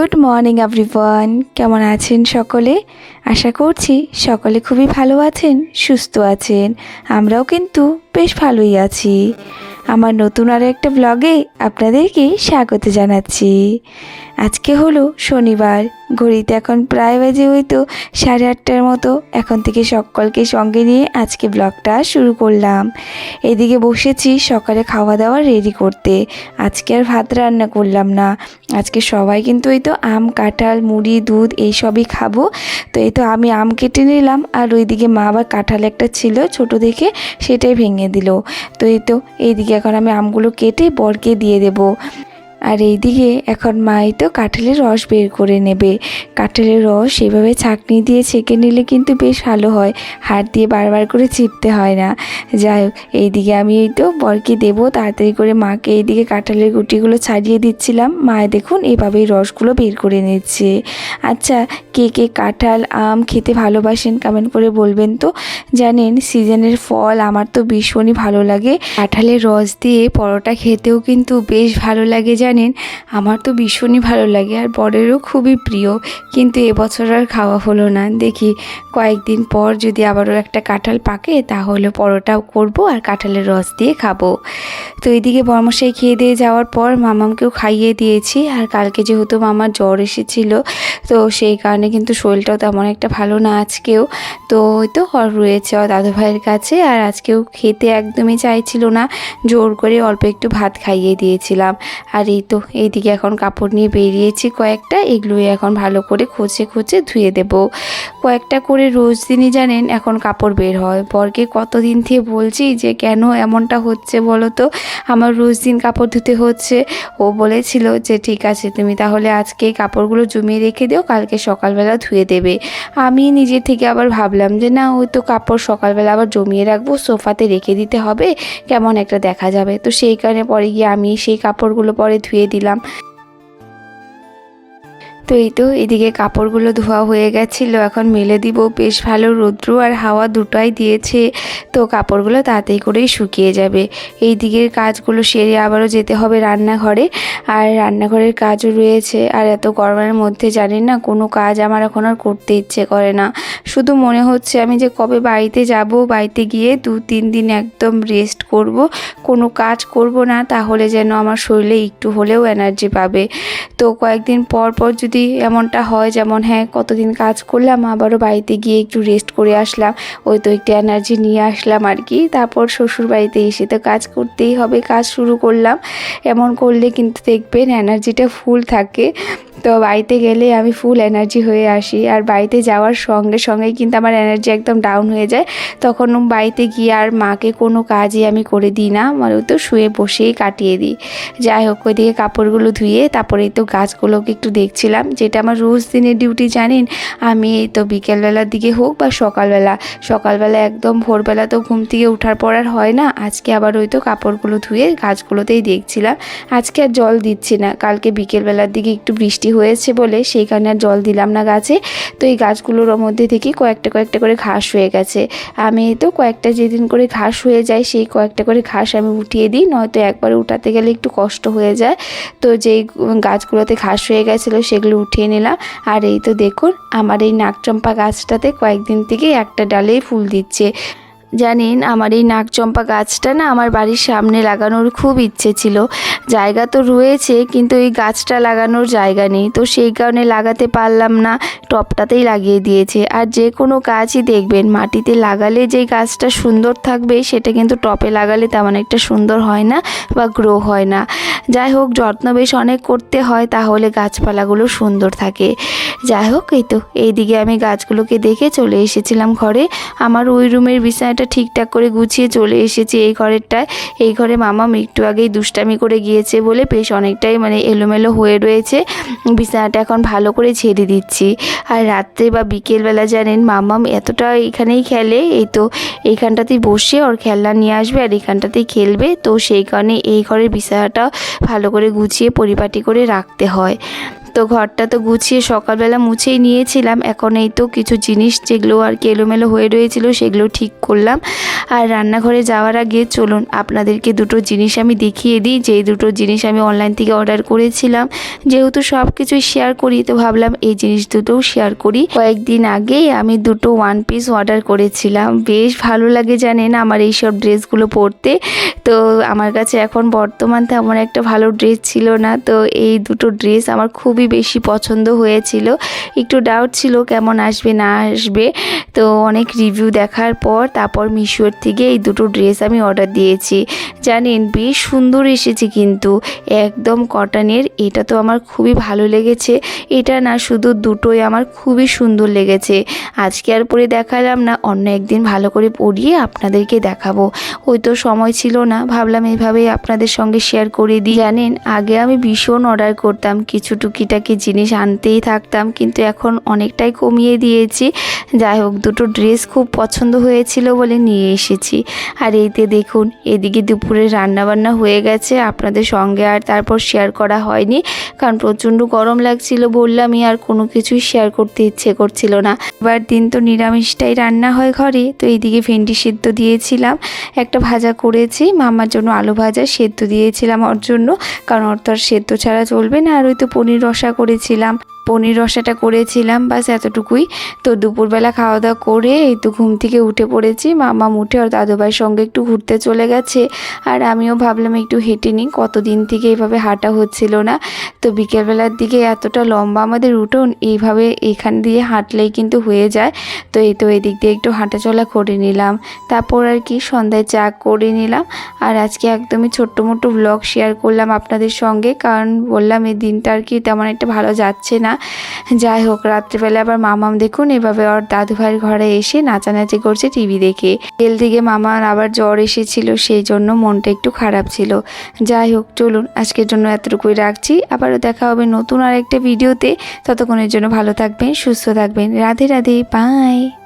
Good morning, everyone. কেমন আছেন সকলে? আশা করছি সকলে খুবই ভালো আছেন, সুস্থ আছেন। আমরাও কিন্তু বেশ ভালোই আছি। আমার নতুন আরও একটা ব্লগে আপনাদেরকে স্বাগত জানাচ্ছি। আজকে হলো শনিবার। ঘড়িতে এখন প্রায় বাজে হয়তো সাড়ে আটটার মতো। এখন থেকে সকলকে সঙ্গে নিয়ে আজকে ব্লগটা শুরু করলাম। এদিকে বসেছি সকালে খাওয়া দাওয়া রেডি করতে। আজকে আর ভাত রান্না করলাম না। আজকে সবাই কিন্তু এই তো আম, কাঁঠাল, মুড়ি, দুধ এইসবই খাব। তো এই তো আমি আম কেটে নিলাম আর ওইদিকে মা আবার কাঁঠাল একটা ছিল ছোট দেখে সেটাই ভেঙে দিল। তো এই তো এইদিকে এখন আমি আমগুলো কেটে বরকে দিয়ে দেবো। আর এইদিকে এখন মাই তো কাঁঠালের রস বের করে নেবে। কাঁঠালের রস এভাবে ছাঁকনি দিয়ে ছেঁকে নিলে কিন্তু বেশ ভালো হয়। হাত দিয়ে বারবার করে চিপতে হয় না। যাই হোক, এইদিকে আমি এই তো বরকে দেবো। তাড়াতাড়ি করে মাকে এইদিকে কাঁঠালের গুটিগুলো ছাড়িয়ে দিচ্ছিলাম। মায়ে দেখুন এভাবেই রসগুলো বের করে নিচ্ছে। আচ্ছা কে কে কাঁঠাল, আম খেতে ভালোবাসেন কমেন্ট করে বলবেন তো? জানেন, সিজনের ফল আমার তো ভীষণই ভালো লাগে। কাঁঠালের রস দিয়ে পরোটা খেতেও কিন্তু বেশ ভালো লাগে জানেন, আমার তো ভীষণই ভালো লাগে আর বরেরও খুবই প্রিয়। কিন্তু এবছর আর খাওয়া হলো না। দেখি কয়েকদিন পর যদি আবারও একটা কাঁঠাল পাকে, তাহলে পরোটাও করব আর কাঁঠালের রস দিয়ে খাব। তো এইদিকে বর্মশাই খেয়ে দিয়ে যাওয়ার পর মামামকেও খাইয়ে দিয়েছি। আর কালকে যেহেতু মামার জ্বর এসেছিল, তো সেই কারণে কিন্তু শরীরটাও তেমন একটা ভালো না আজকেও। তো ওই তো রয়েছে দাদু ভাইয়ের কাছে। আর আজকেও খেতে একদমই চাইছিল না। জোর করে অল্প একটু ভাত খাইয়ে দিয়েছিলাম। আর এই তো, এইদিকে এখন কাপড় নিয়ে বেরিয়েছি কয়েকটা, এগুলোই এখন ভালো করে খোঁচে খোঁচে ধুয়ে দেব। কয়েকটা করে রোজ দিনই জানেন এখন কাপড় বের হয়। বরকে কতদিন থেকে বলছি যে কেন এমনটা হচ্ছে বলো তো? আমার রোজ দিন কাপড় ধুতে হচ্ছে। ও বলেছিল যে ঠিক আছে, তুমি তাহলে আজকে কাপড়গুলো জমিয়ে রেখে দিও, কালকে সকালবেলা ধুয়ে দেবে। আমি নিজে থেকে আবার ভাবলাম যে না, ওই তো কাপড় সকালবেলা আবার জমিয়ে রাখব, সোফাতে রেখে দিতে হবে, কেমন একটা দেখা যাবে। তো সেই কারণে পরে গিয়ে আমি সেই কাপড়গুলো পরে ধুয়ে দিলাম। তো এই তো, এদিকে কাপড়গুলো ধোয়া হয়ে গেছিল, এখন মেলে দিব। বেশ ভালো রৌদ্র আর হাওয়া দুটোই দিয়েছে, তো কাপড়গুলো তাড়াতাড়ি করেই শুকিয়ে যাবে। এই দিকের কাজগুলো সেরে আবারও যেতে হবে রান্নাঘরে। আর রান্নাঘরের কাজও রয়েছে, আর এত গরমের মধ্যে জানি না, কোনো কাজ আমার এখন আর করতে ইচ্ছে করে না। শুধু মনে হচ্ছে আমি যে কবে বাড়িতে যাব, বাড়িতে গিয়ে দু তিন দিন একদম রেস্ট করব, কোনো কাজ করব না, তাহলে যেন আমার শরীরে একটু হলেও এনার্জি পাবে। তো কয়েকদিন পর পর যদি এমনটা হয়, যেমন হ্যাঁ কতদিন কাজ করলাম, আবারও বাড়িতে গিয়ে একটু রেস্ট করে আসলাম, ওই তো একটু এনার্জি নিয়ে আসলাম আর কি। তারপর শ্বশুর বাড়িতে এসে তো কাজ করতেই হবে, কাজ শুরু করলাম। এমন করলে কিন্তু দেখবেন এনার্জিটা ফুল থাকে। তো বাড়িতে গেলে আমি ফুল এনার্জি হয়ে আসি। আর বাড়িতে যাওয়ার সঙ্গে সঙ্গে কিন্তু আমার এনার্জি একদম ডাউন হয়ে যায়। তখন বাড়িতে গিয়ে আর মাকে কোনো কাজই আমি করে দিই না। মানে তো শুয়ে বসেই কাটিয়ে দিই। যাই হোক, ওইদিকে কাপড়গুলো ধুয়ে তারপরে তো গাছগুলোকে একটু দেখছিলাম। যেটা আমার রোজ দিনের ডিউটি জানেন? আমি এই তো বিকেলবেলার দিকে হোক বা সকালবেলা। সকালবেলা একদম ভোরবেলা তো ঘুম থেকে ওঠার পর আর হয় না। আজকে আবার ওই তো কাপড়গুলো ধুয়ে গাছগুলোতেই দেখছিলাম। আজকে আর জল দিচ্ছি না। কালকে বিকেলবেলার দিকে একটু বৃষ্টি হয়েছে বলে সেই কারণে আর জল দিলাম না গাছে। তো এই গাছগুলোর মধ্যে থেকে কয়েকটা কয়েকটা করে ঘাস হয়ে গেছে। আমি তো কয়েকটা যেদিন করে ঘাস হয়ে যায়, সেই কয়েকটা করে ঘাস আমি উঠিয়ে দিই, নয়তো একবারে উঠাতে গেলে একটু কষ্ট হয়ে যায়। তো যেই গাছগুলোতে ঘাস হয়ে গেছিল সেগুলো উঠিয়ে নিলাম। আর এই তো দেখুন, আমার এই নাকচম্পা গাছটাতে কয়েকদিন থেকে একটা ডালেই ফুল দিচ্ছে। জানেন, আমার এই নাকচম্পা গাছটা না আমার বাড়ির সামনে লাগানোর খুব ইচ্ছে ছিল। জায়গা তো রয়েছে, কিন্তু এই গাছটা লাগানোর জায়গা নেই। তো সেই কারণে লাগাতে পারলাম না, টপটাতেই লাগিয়ে দিয়েছে। আর যে কোনো গাছই দেখবেন, মাটিতে লাগালে যে গাছটা সুন্দর থাকবে, সেটা কিন্তু টপে লাগালে তেমন একটা সুন্দর হয় না বা গ্রো হয় না। যাই হোক, যত্ন বেশ অনেক করতে হয়, তাহলে গাছপালাগুলো সুন্দর থাকে। যাই হোক, এই তো, এইদিকে আমি গাছগুলোকে দেখে চলে এসেছিলাম ঘরে। আমার ওই রুমের বিছানাটা ঠিকঠাক করে গুছিয়ে চলে এসেছি এই ঘরেরটায়। এই ঘরে মামাম একটু আগেই দুষ্টামি করে গিয়েছে বলে বেশ অনেকটাই মানে এলোমেলো হয়ে রয়েছে। বিছানাটা এখন ভালো করে ছেড়ে দিচ্ছি। আর রাত্রে বা বিকেলবেলা জানেন, মামাম এতটা এখানেই খেলে, এই তো এইখানটাতেই বসে ওর খেলনা নিয়ে আসবে আর এখানটাতেই খেলবে। তো সেই কারণে এই ঘরের বিছানাটা ভালো করে গুছিয়ে পরিপাটি করে রাখতে হয়। তো ঘরটা তো গুছিয়ে সকালবেলা মুছেই নিয়েছিলাম। এখন এই তো কিছু জিনিস যেগুলো আর কি এলোমেলো হয়ে রয়েছিল সেগুলো ঠিক করলাম। আর রান্নাঘরে যাওয়ার আগে চলুন আপনাদেরকে দুটো জিনিস আমি দেখিয়ে দিই। যে দুটো জিনিস আমি অনলাইন থেকে অর্ডার করেছিলাম, যেহেতু সব কিছুই শেয়ার করি, তো ভাবলাম এই জিনিস দুটোও শেয়ার করি। কয়েকদিন আগেই আমি দুটো ওয়ান পিস অর্ডার করেছিলাম। বেশ ভালো লাগে জানেন আমার এই সব ড্রেসগুলো পরতে। তো আমার কাছে এখন বর্তমান তেমন একটা ভালো ড্রেস ছিল না। তো এই দুটো ড্রেস আমার খুবই বেশি পছন্দ হয়েছিল। একটু ডাউট ছিল কেমন আসবে, না আসবে। তো অনেক রিভিউ দেখার পর তারপর মিশোর থেকে এই দুটো ড্রেস আমি অর্ডার দিয়েছি। জানেন বেশ সুন্দর এসেছে কিন্তু, একদম কটনের এটা তো আমার খুবই ভালো লেগেছে। এটা না শুধু দুটোই আমার খুবই সুন্দর লেগেছে। আজকে আর পরে দেখালাম না, অন্য একদিন ভালো করে পরিয়ে আপনাদেরকে দেখাবো। ওই তো সময় ছিল না, ভাবলাম এইভাবেই আপনাদের সঙ্গে শেয়ার করে দিই। জানেন, আগে আমি ভীষণ অর্ডার করতাম, কিছু টুকিটাকি জিনিস আনতেই থাকতাম, কিন্তু এখন অনেকটাই কমিয়ে দিয়েছি। যাই হোক, দুটো ড্রেস খুব পছন্দ হয়েছিল বলে নিয়ে এসেছি। আর এইতে দেখুন, এদিকে দুপুরে রান্নাবান্না হয়ে গেছে। আপনাদের সঙ্গে আর তারপর শেয়ার করা হয়নি, কারণ প্রচণ্ড গরম লাগছিল বললামই, আর কোনো কিছুই শেয়ার করতে ইচ্ছে করছিল না। এবার দিন তো নিরামিষটাই রান্না হয় ঘরে, তো এইদিকে ভেন্ডি সেদ্ধ দিয়েছিলাম। একটা ভাজা করেছি, মামার জন্য আলু ভাজা সেদ্ধ দিয়েছিলাম ওর জন্য, কারণ ওর তো আর সেদ্ধ ছাড়া চলবে না। আর ওই তো পনির রসা করেছিলাম। পনির রসাটা করেছিলাম, বাস এতটুকুই। তো দুপুরবেলা খাওয়া দাওয়া করে এই তো ঘুম থেকে উঠে পড়েছি। মামা উঠে ওর দাদুভাইয়ের সঙ্গে একটু ঘুরতে চলে গেছে। আর আমিও ভাবলাম একটু হেঁটে নিই, কতদিন থেকে এইভাবে হাঁটা হচ্ছিল না। তো বিকেলবেলার দিকে এতটা লম্বা আমাদের উঠোন এইভাবে এখান দিয়ে হাঁটলেই কিন্তু হয়ে যায়। তো এই তো এদিক দিয়ে একটু হাঁটাচলা করে নিলাম। তারপর আর কি সন্ধ্যায় চা করে নিলাম। আর আজকে একদমই ছোট্ট মোটো ব্লগ শেয়ার করলাম আপনাদের সঙ্গে। কারণ বললাম এই দিনটা আর কি তেমন একটা ভালো যাচ্ছে না। যাই হোক রাত্রিবেলা আবার মামাম দেখুন, এভাবে ওর দাদু ভাইয়ের ঘরে এসে নাচানাচি করছে টিভি দেখে। তেল দিকে মামার আবার জ্বর এসেছিল, সেই জন্য মনটা একটু খারাপ ছিল। যাই হোক, চলুন, আজকের জন্য এতটুকুই রাখছি। আবারও দেখা হবে নতুন আর একটা ভিডিওতে। ততক্ষণের জন্য ভালো থাকবেন, সুস্থ থাকবেন। রাধে রাধে, বাই।